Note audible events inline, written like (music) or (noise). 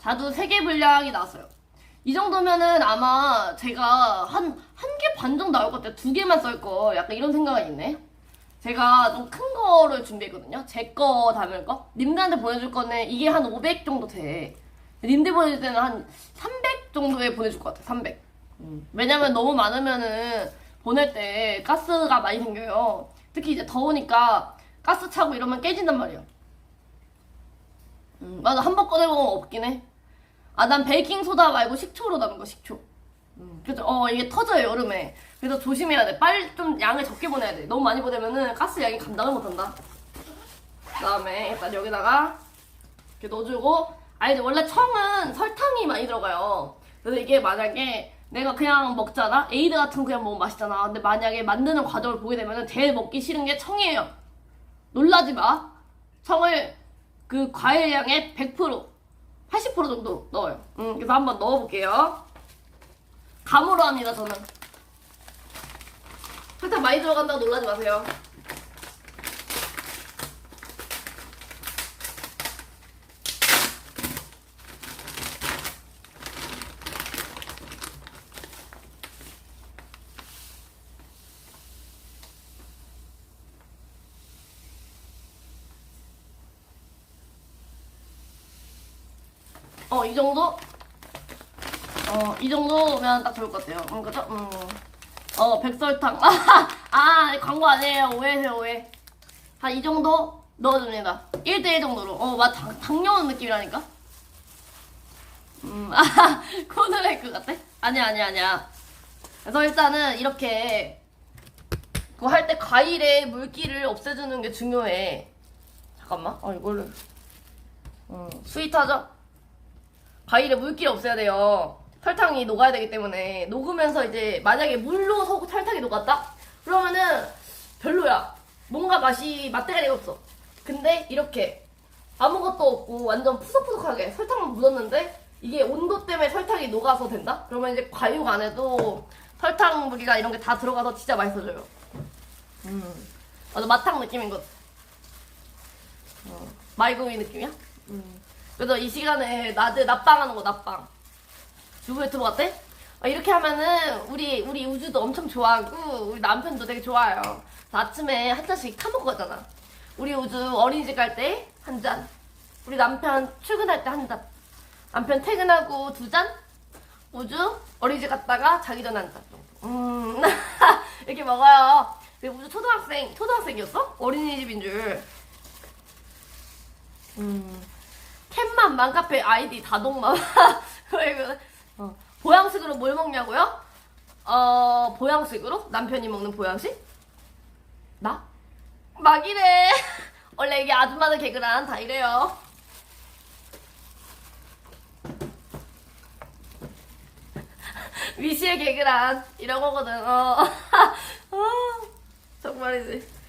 자두 3개 분량이 나왔어요. 이 정도면은 아마 제가 한, 한 개 반 정도 나올 것 같아요. 두 개만 썰 거. 약간 이런 생각이 있네. 제가 좀 큰 거를 준비했거든요. 제 거 담을 거. 님들한테 보내줄 거는 이게 한 500 정도 돼. 님들 보내줄 때는 한 300 정도에 보내줄 것 같아. 300. 음. 왜냐면 너무 많으면은 보낼 때 가스가 많이 생겨요. 특히 이제 더우니까 가스 차고 이러면 깨진단 말이에요. 음, 맞아. 한 번 꺼내보면 없긴 해. 아, 난 베이킹 소다 말고 식초로 담은 거, 식초. 음, 그래서, 어, 이게 터져요, 여름에. 그래서 조심해야 돼. 빨리 좀 양을 적게 보내야 돼. 너무 많이 보내면은 가스 양이 감당을 못한다. 그 다음에 일단 여기다가 이렇게 넣어주고, 아, 이제 원래 청은 설탕이 많이 들어가요. 그래서 이게 만약에 내가 그냥 먹잖아? 에이드 같은 거 그냥 먹으면 맛있잖아. 근데 만약에 만드는 과정을 보게 되면은 제일 먹기 싫은 게 청이에요. 놀라지 마. 청을 그 과일 양의 100%, 80% 정도 넣어요. 음, 그래서 한번 넣어볼게요. 감으로 합니다, 저는. 설탕 많이 들어간다고 놀라지 마세요. 어, 이 정도? 어, 이 정도면 딱 좋을 것 같아요. 음, 그죠? 음. 어, 백설탕. (laughs) 아, 광고 아니에요. 오해세요, 오해. 한 이 정도 넣어줍니다. 1대1 정도로. 어, 맞, 당, 당뇨는 느낌이라니까? 음, (laughs) 아, 코드레이크 같아? 아니야, 아니야, 아니야. 그래서 일단은 이렇게, 그거 할 때 과일의 물기를 없애주는 게 중요해. 잠깐만. 어, 이거를. 음, 스윗하죠? 과일에 물기를 없애야 돼요. 설탕이 녹아야 되기 때문에 녹으면서 이제 만약에 물로 서 설탕이 녹았다? 그러면은 별로야. 뭔가 맛이 맛대가리가 없어. 근데 이렇게 아무것도 없고 완전 푸석푸석하게 설탕만 묻었는데 이게 온도 때문에 설탕이 녹아서 된다? 그러면 이제 과육 안에도 설탕 물이나 이런 게 다 들어가서 진짜 맛있어져요. 음. 맞아, 마탕 느낌인 것. 어, 마이구미 느낌이야? 음. 그래서 이 시간에 낮에 낮방하는 거 낮방. 주부 유튜버 같아? 어, 이렇게 하면은 우리 우리 우주도 엄청 좋아하고 우리 남편도 되게 좋아요. 아침에 한 잔씩 타먹고 가잖아. 우리 우주 어린이집 갈 때 한 잔. 우리 남편 출근할 때 한 잔. 남편 퇴근하고 두 잔. 우주 어린이집 갔다가 자기 전에 한 잔. 음 (laughs) 이렇게 먹어요. 그리고 우주 초등학생 초등학생이었어? 어린이집인 줄. 음. 캔만 맘카페 아이디 다동맘 왜 그래? 어. 보양식으로 뭘 먹냐고요? 어 보양식으로? 남편이 먹는 보양식? 나? 막 이래 (laughs) 원래 이게 아줌마들 개그란 다 이래요 (laughs) 위시의 개그란 이런 거거든 어, 어 (laughs) 정말이지